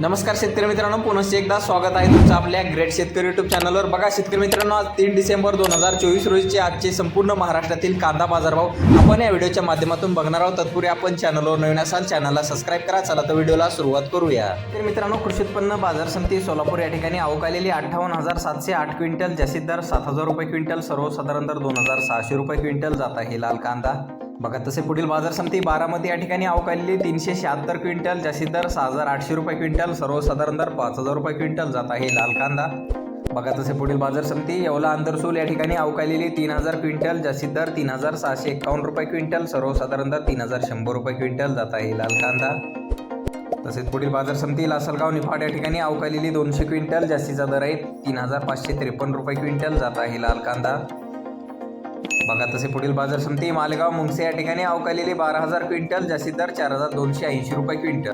नमस्कार शेतकरी मित्रांनो पुनश्च एकदा स्वागत आहे तुमचं आपल्या ग्रेट शेतकरी युट्यूब चॅनलवर बघा शेतकरी मित्रांनो आज तीन डिसेंबर दोन हजार चोवीस रोजीचे आजचे संपूर्ण महाराष्ट्रातील कांदा बाजारभाव आपण या व्हिडिओच्या माध्यमातून बघणार आहोत. तत्पूर्वी आपण चॅनलवर नवीन असाल चॅनलला सबस्क्राईब करा. चला तर व्हिडिओला सुरुवात करूया. तर मित्रांनो कृषी उत्पन्न बाजार समिती सोलापूर या ठिकाणी आवक आलेली अठ्ठावन्न हजार सातशे आठ क्विंटल जास्तीत दर सात हजार रुपये क्विंटल सर्वसाधारण दर दोन हजार सहाशे रुपये क्विंटल जात आहे लाल कांदा. बघा तसे पुढील बाजार समिती बारामती या ठिकाणी अवकाळली तीनशे शहात्तर क्विंटल जास्तीत दर सहा हजार आठशे रुपये क्विंटल सर्वसाधारण दर पाच हजार रुपये क्विंटल जात आहे लाल कांदा. बघा तसे पुढील बाजार समिती येवला आंतरसूल या ठिकाणी अवकाळलेली तीन हजार क्विंटल जास्तीत दर तीन हजार सहाशे एकावन्न रुपये क्विंटल सर्वसाधारण दर तीन हजार शंभर रुपये क्विंटल जात आहे लाल कांदा. तसेच पुढील बाजार समिती लासलगाव निफाड या ठिकाणी अवकाळलेली दोनशे क्विंटल जास्तीचा दर आहे तीन हजार पाचशे त्रेपन्न रुपये क्विंटल जात आहे लाल कांदा. बघा तसे पुढील बाजार समिती मालेगाव मुंगसे या ठिकाणी अवकालेली बारा हजार क्विंटल जास्तीत दर चार हजार दोनशे ऐंशी रुपये क्विंटल.